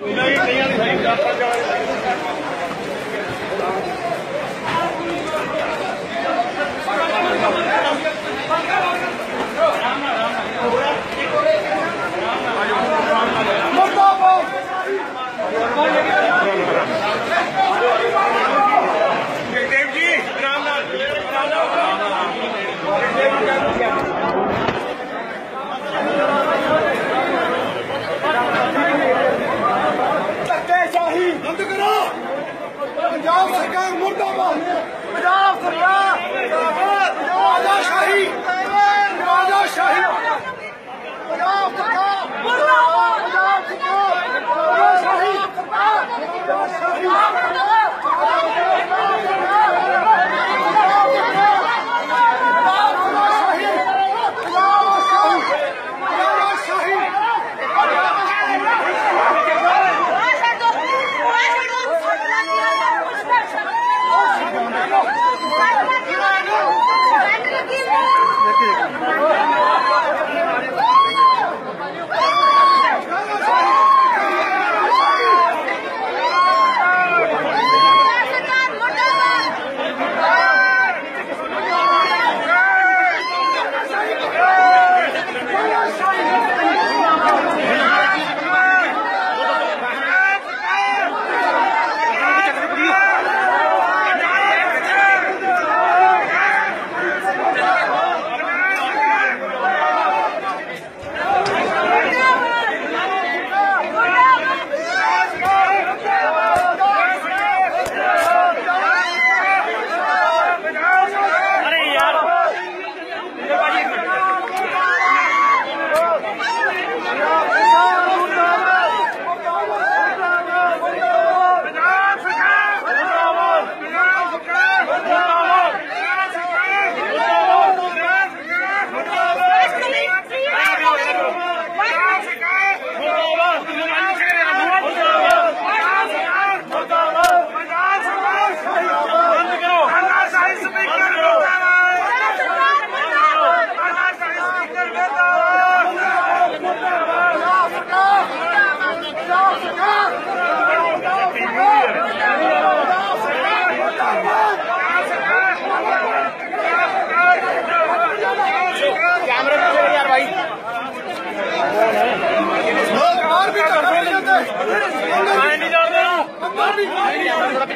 Thank you. ਮੈਂ ਨਹੀਂ ਜਾਣਦਾ ਮੈਂ ਨਹੀਂ ਜਾਣਦਾ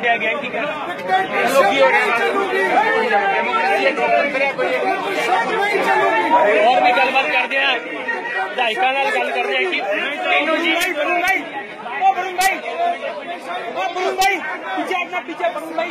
इंडिया गैंग की और भी गलबात करते हैं ढाईका नाल गल करते हैं कि तीनों जी वरुण भाई ओ वरुण भाई पीछे अपना पीछे वरुण भाई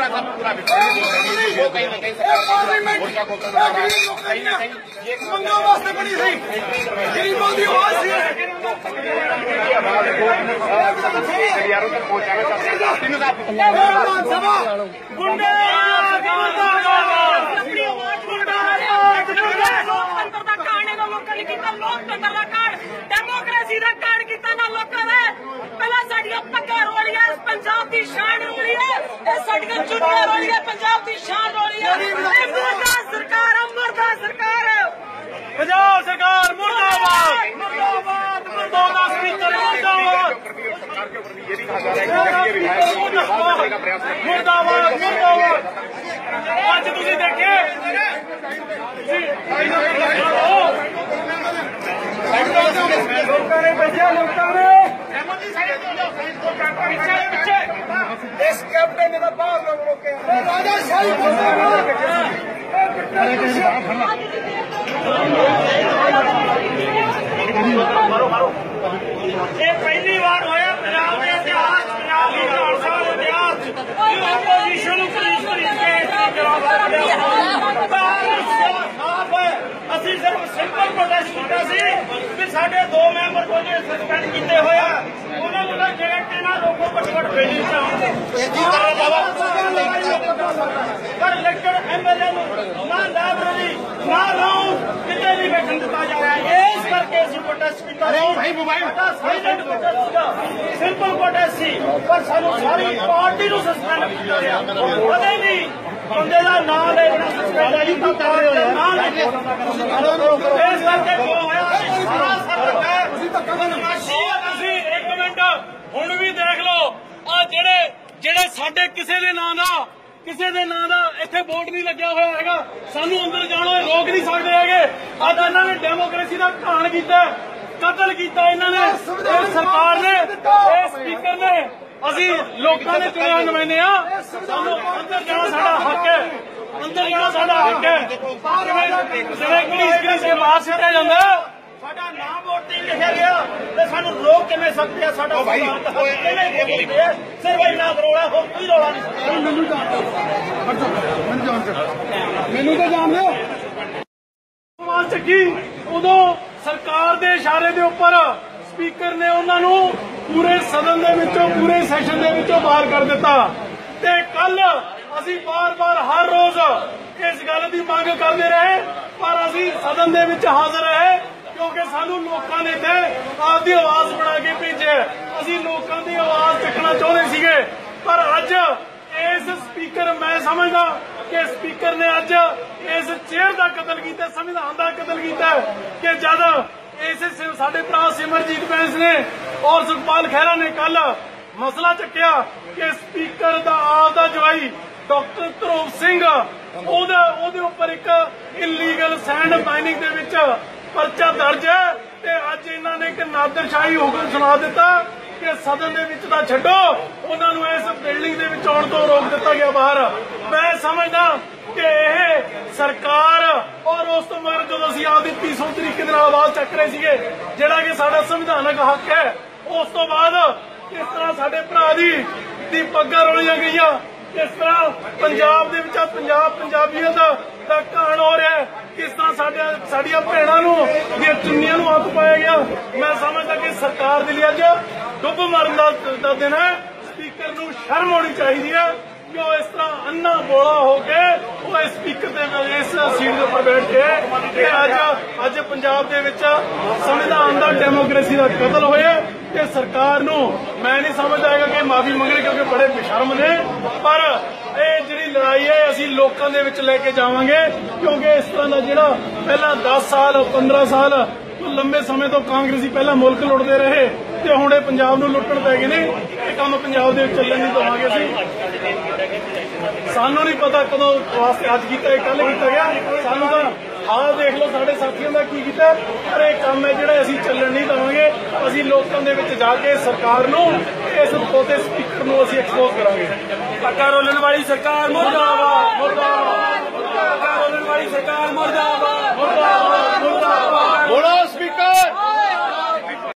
पूरा सब पूरा वो कहीं ना कहीं ਇਹ ਪਾਰਲੀਮੈਂਟ ਇਹ ਗਰੀਬ ਲੋਕਾਂ ਦੀਆਂ ਮੰਗਾਂ ਵਾਸਤੇ ਬਣੀ ਸੀ ਗਰੀਬਾਂ ਦੀ ਆਵਾਜ਼ ਸੀ यारों तक पहुंचाना चाहते हैं तीनों साहब ਇਹ ਵਿਧਾਨ ਸਭਾ ਲੋਕਤੰਤਰ ਦਾ ਕਾਰਨ ਇਹਦਾ ਲੋਕਾਂ ਨੇ ਕੀਤਾ ਲੋਕਤੰਤਰ ਦਾ ਕਾਰਨ ਡੈਮੋਕ੍ਰੇਸੀ ਦਾ ਕਾਰਨ ਲੋਕਾਂ ਨਾਲ ਲੋਕਾਂ ਦੇ ਪਹਿਲਾਂ ਸਾਡੀਆਂ ਪੱਗਾਂ ਰੋਲੀਆਂ ਪੰਜਾਬ ਦੀ ਸ਼ਾਨ ਰੋਲੀ ਹੈ। ਇਹ ਸਾਡੀਆਂ ਚੁੰਨੀਆਂ ਰੋਲੀ ਪੰਜਾਬ ਦੀ ਸ਼ਾਨ ਰੋਲੀ ਹੈ। ਇਹ ਮਰਦਾ ਸਰਕਾਰ ਹੈ ਸਰਕਾਰ ਹੈ। ਪੰਜਾਬ ਸਰਕਾਰ ਮੁਰਦਾਬਾਦ ਮੁਰਦਾਬਾਦ ਮੁਰਦਾਬਾਦ ਸਪੀਕਰ ਮੁਰਦਾਬਾਦ। ਮੁਰਦਾਬਾਦ ਮੁਰਦਾਬਾਦ। ਅੱਜ ਤੁਸੀਂ ਦੇਖੇ? ਨੇ ਭੇਜਿਆ ਲੋਕਾਂ ਨੇ ਇਸ ਕੈਪਟਨ ਨੇ ਤਾਂ ਬਾਹਰ ਲੋਕ ਰੋਕੇ ਰਾਜਾ ਸ਼ਾਹੀ ਇਹ ਪਹਿਲੀ ਵਾਰ ਹੋਇਆ ਪੰਜਾਬ ਦੇ ਇਤਿਹਾਸ ਪੰਜਾਬ ਦੀ ਸਭਾ ਦੇ ਇਤਿਹਾਸ। ਕਿ ਆਪੋਜੀਸ਼ਨ ਨੂੰ ਪੁਲਿਸ ਪੁਲਿਸ ਕੇ ਅਸੀਂ ਸਿਰਫ ਸਿੰਪਲ ਪ੍ਰੋਟੈਸਟ ਕੀਤਾ ਸੀ ਕਿ ਸਾਡੇ ਦੋ ਮੈਂਬਰ ਕੋ ਸਸਪੈਂਡ ਕੀਤੇ ਹੋਇਆ ਉਹਨਾਂ ਨੂੰ ਤਾਂ ਜਗਤ ਤੇ ਨਾ ਰੋਕੋ ਘੱਟੋ ਘੱਟ ਪਰ ਇਲੈਕਟਡ ਐਮਐਲਏ ਨੂੰ ਨਾ ਲਾਇਬ੍ਰੇਰੀ ਨਾ ਰਾਉਂ ਕਿਤੇ ਵੀ ਬੈਠਣ ਦਿੱਤਾ ਜਾ ਰਿਹਾ ਹੈ ਇਸ ਕਰਕੇ ਅਸੀਂ ਪ੍ਰੋਟੈਸਟ ਕੀਤਾ ਸੀ ਭਾਈ ਮੋਬਾਈਲ ਸਾਇਲੈਂਟ ਪ੍ਰੋਟੈਸਟ ਸੀਗਾ ਸਿੰਪਲ ਪ੍ਰੋਟੈਸਟ ਸੀ ਪਰ ਸਾਨੂੰ ਸਾਰੀ ਪਾਰਟੀ ਨੂੰ ਸਸਪੈਂਡ ਕੀਤਾ ਗਿਆ। ਕਦੇ ਨਹੀਂ ਬੰਦੇ ਦਾ ਨਾਮ ਲੈ ਬਿਨਾ ਸਸਪੈਂਡ ਹੈ ਜੀ ਤਾਂ ਨਾਮ ਲੈ ਕੇ। ਇਸ ਕਰਕੇ ਜੋ ਹੋਇਆ? ਸਾਰਾ ਸਰ ਹੈ ਬਦਮਾਸ਼ੀ ਹੈ ਤੁਸੀਂ। ਇੱਕ ਮਿੰਟ ਹੁਣ ਵੀ ਦੇਖ ਲਓ। ਆ ਜਿਹੜੇ ਜਿਹੜੇ ਸਾਡੇ ਕਿਸੇ ਦੇ ਨਾਂ ਦਾ ਕਿਸੇ ਦੇ ਨਾਂ ਦਾ ਇੱਥੇ ਵੋਟ ਨਹੀਂ ਲੱਗਿਆ ਹੋਇਆ ਹੈਗਾ। ਸਾਨੂੰ ਅੰਦਰ ਜਾਣੋ ਰੋਕ ਨਹੀਂ ਸਕਦੇ ਹੈਗੇ। ਅੱਜ ਇਹਨਾਂ ਨੇ ਡੈਮੋਕ੍ਰੇਸੀ ਦਾ ਘਾਣ ਕੀਤਾ ਕਤਲ ਕੀਤਾ ਇਹਨਾਂ ਨੇ। ਸਰਕਾਰ ਨੇ ਇਹ ਸਪੀਕਰ ਨੇ ਅਸੀਂ ਲੋਕਾਂ ਨੇ ਚੁਣਿਆ ਨੁਮਾਇੰਦੇ ਆ ਸਾਨੂੰ ਅੰਦਰ ਜਾਣਾ ਸਾਡਾ ਹੱਕ ਹੈ। ਅੰਦਰ ਜਾਣਾ ਸਾਡਾ ਹੱਕ ਹੈ। ਜਿਵੇਂ ਜਿਵੇਂ ਪੁਲਿਸ ਪੁਲਿਸ ਦੇ ਬਾਹਰ ਸਿੱਟਿਆ ਜਾਂਦਾ। ਸਾਡਾ ਨਾਮ ਵੋਟ ਨਹੀਂ ਲਿਖਿਆ ਗਿਆ ਤੇ ਸਾਨੂੰ ਰੋਕ ਕਿਵੇਂ ਸਕਦੇ ਆ? ਸਾਡਾ ਭਾਈ ਸਿਰਫ ਇੰਨਾ ਰੋਲਾ ਹੋਰ ਕੋਈ ਰੋਲਾ? ਨਹੀਂ ਮੈਨੂੰ ਜਾਣ ਮੈਨੂੰ ਜਾਣ ਮੈਨੂੰ ਤਾਂ ਜਾਣ ਦਿਓ। ਸਵਾਲ ਚੱਕੀ। ਉਦੋਂ ਸਰਕਾਰ ਦੇ ਇਸ਼ਾਰੇ ਦੇ ਉੱਪਰ ਸਪੀਕਰ ਨੇ ਉਹਨਾਂ ਨੂੰ ਪੂਰੇ ਸਦਨ ਦੇ ਵਿੱਚੋਂ, ਪੂਰੇ ਸੈਸ਼ਨ ਦੇ ਵਿੱਚੋਂ ਬਾਹਰ ਕਰ ਦਿੱਤਾ। ਤੇ ਕੱਲ ਅਸੀਂ ਬਾਰ-ਬਾਰ ਹਰ ਰੋਜ਼ ਇਸ ਗੱਲ ਦੀ ਮੰਗ ਕਰਦੇ ਰਹੇ, ਪਰ ਅਸੀਂ ਸਦਨ ਦੇ ਵਿੱਚ ਹਾਜ਼ਰ ਰਹੇ, ਕਿਉਂਕਿ ਸਾਨੂੰ ਲੋਕਾਂ ਨੇ ਤੇ ਆਪਦੀ ਆਵਾਜ਼ ਬਣਾ ਕੇ ਭੇਜਿਆ। ਅਸੀਂ ਲੋਕਾਂ ਦੀ ਆਵਾਜ਼ ਚੱਕਣਾ ਚਾਹੁੰਦੇ ਸੀਗੇ, ਪਰ ਅੱਜ ਇਸ ਸਪੀਕਰ ਮੈਂ ਸਮਝਦਾ ਕਿ ਸਪੀਕਰ ਨੇ ਅੱਜ ਇਸ ਚੇਅਰ ਦਾ ਕਤਲ ਕੀਤਾ, ਸੰਵਿਧਾਨ ਦਾ ਕਤਲ ਕੀਤਾ, ਕਿ ਜਦ ਇਸ ਸ- ਸਾਡੇ ਭਰਾ ਸਿਮਰਜੀਤ ਬੈਂਸ ਨੇ ਔਰ ਸੁਖਪਾਲ ਖਹਿਰਾ ਨੇ ਕੱਲ ਮਸਲਾ ਚੱਕਿਆ ਕਿ ਸਪੀਕਰ ਦਾ ਆਪ ਦਾ ਜਵਾਈ ਡਾਕਟਰ ਧਰੋਪ ਸਿੰਘ, ਉਹਦਾ ਉਹਦੇ ਉੱਪਰ ਇੱਕ ਇਲੀਗਲ ਸੈਂਡ ਮਾਈਨਿੰਗ ਦੇ ਵਿੱਚ ਪਰਚਾ ਦਰਜ ਹੈ ਤੇ ਅੱਜ ਇਹਨਾਂ ਨੇ ਇੱਕ ਨਾਦਰਸ਼ਾਹੀ ਹੁਕਮ ਸੁਣਾ ਦਿੱਤਾ ਕਿ ਸਦਨ ਦੇ ਵਿੱਚ ਤਾਂ ਛੱਡੋ। ਉਹਨਾਂ ਨੂੰ ਇਸ ਬਿਲਡਿੰਗ ਦੇ ਵਿੱਚ ਆਉਣ ਤੋਂ ਰੋਕ ਦਿੱਤਾ ਗਿਆ ਬਾਹਰ। ਮੈਂ ਸਮਝਦਾ ਕਿ ਇਹ ਸਰਕਾਰ ਔਰ ਉਸ ਤੋਂ ਬਾਅਦ ਜਦੋਂ ਅਸੀਂ ਆਪਦੀ ਪੀਸਫੁਲ ਤਰੀਕੇ ਦੇ ਨਾਲ ਆਵਾਜ਼ ਚੱਕ ਰਹੇ ਸੀਗੇ, ਜਿਹੜਾ ਕਿ ਸਾਡਾ ਸੰਵਿਧਾਨਕ ਹੱਕ ਹੈ, ਉਸ ਤੋਂ ਬਾਅਦ ਕਿਸ ਤਰ੍ਹਾਂ ਸਾਡੇ ਭਰਾ ਦੀ ਦੀ ਪੱਗਾਂ ਰੋਲੀਆਂ ਗਈਆਂ, ਕਿਸ ਤਰ੍ਹਾਂ ਪੰਜਾਬ ਦੇ ਵਿੱਚ ਪੰਜਾਬ ਪੰਜਾਬੀਅਤ ਦਾ ਕਾਣ ਹੋ ਰਿਹਾ ਕਿਸ ਤਰ੍ਹਾਂ ਸਾਡੇ ਸਾਡੀਆਂ ਭੈਣਾਂ ਨੂੰ, ਦੀਆਂ ਚੁੰਨੀਆਂ ਨੂੰ ਹੱਥ ਪਾਇਆ ਗਿਆ। ਮੈਂ ਸਮਝਦਾ ਕਿ ਸਰਕਾਰ ਦੇ ਲਈ ਅੱਜ ਡੁੱਬ ਮਰਨ ਦਾ ਦਿਨ ਹੈ। ਸਪੀਕਰ ਨੂੰ ਸ਼ਰਮ ਆਉਣੀ ਚਾਹੀਦੀ ਹੈ ਕਿ ਉਹ ਇਸ ਤਰ੍ਹਾਂ ਅੰਨਾ ਬੋਲਾ ਹੋ ਕੇ ਉਹ ਸਪੀਕਰ ਦੇ ਇਸ ਸੀਟ ਦੇ ਉੱਪਰ ਬੈਠ ਕੇ ਕਿ ਅੱਜ ਅੱਜ ਪੰਜਾਬ ਦੇ ਵਿੱਚ ਸੰਵਿਧਾਨ ਦਾ ਡੈਮੋਕ੍ਰੇਸੀ ਦਾ ਕਤਲ ਹੋਇਆ ਤੇ ਸਰਕਾਰ ਨੂੰ ਮੈਂ ਨਹੀਂ ਸਮਝਦਾ ਹੈਗਾ ਕਿ ਮਾਫੀ ਮੰਗਣੀ ਕਿਉਂਕਿ ਬੜੇ ਬੇਸ਼ਰਮ ਨੇ। ਪਰ ਇਹ ਜਿਹੜੀ ਲੜਾਈ ਹੈ ਅਸੀਂ ਲੋਕਾਂ ਦੇ ਵਿੱਚ ਲੈ ਕੇ ਜਾਵਾਂਗੇ ਕਿਉਂਕਿ ਇਸ ਤਰ੍ਹਾਂ ਦਾ ਜਿਹੜਾ ਪਹਿਲਾਂ 10 ਸਾਲ 15 ਸਾਲ ਲੰਬੇ ਸਮੇਂ ਤੋਂ ਕਾਂਗਰਸੀ ਪਹਿਲਾਂ ਮੁਲਕ ਲੁੱਟਦੇ ਰਹੇ। ਤੇ ਹੁਣ ਇਹ ਪੰਜਾਬ ਨੂੰ ਲੁੱਟਣ ਪੈ ਗਏ ਨੇ। ਇਹ ਕੰਮ ਪੰਜਾਬ ਦੇ ਵਿੱਚ ਚੱਲਣ ਨਹੀਂ ਦਵਾਂਗੇ ਅਸੀਂ। ਸਾਨੂੰ ਨਹੀਂ ਪਤਾ ਕਦੋਂ ਵਾਸਤੇ ਅੱਜ ਕੀਤਾ ਇਹ ਕੱਲ ਕੀਤਾ ਗਿਆ। ਸਾਨੂੰ ਤਾਂ ਆਹ ਦੇਖ ਲਓ ਸਾਡੇ ਸਾਥੀਆਂ ਦਾ ਕੀ ਕੀਤਾ ਪਰ ਇਹ ਕੰਮ ਹੈ ਜਿਹੜਾ ਅਸੀਂ ਚੱਲਣ ਨਹੀਂ ਦਵਾਂਗੇ। ਅਸੀਂ ਲੋਕਾਂ ਦੇ ਵਿੱਚ ਜਾ ਕੇ ਸਰਕਾਰ ਨੂੰ ਇਸ ਪੋਤੇ ਸਪੀਕਰ ਨੂੰ ਅਸੀਂ ਐਕਸਪੋਜ਼ ਕਰਾਂਗੇ। ਪੱਕਾ ਰੋਲਣ ਵਾਲੀ ਸਰਕਾਰ ਮੁਰਦਾਬਾਦ ਮੁਰਦਾਬਾਦ। ਪੱਕਾ ਰੋਲਣ ਵਾਲੀ ਸਰਕਾਰ ਮੁਰਦਾਬਾਦ।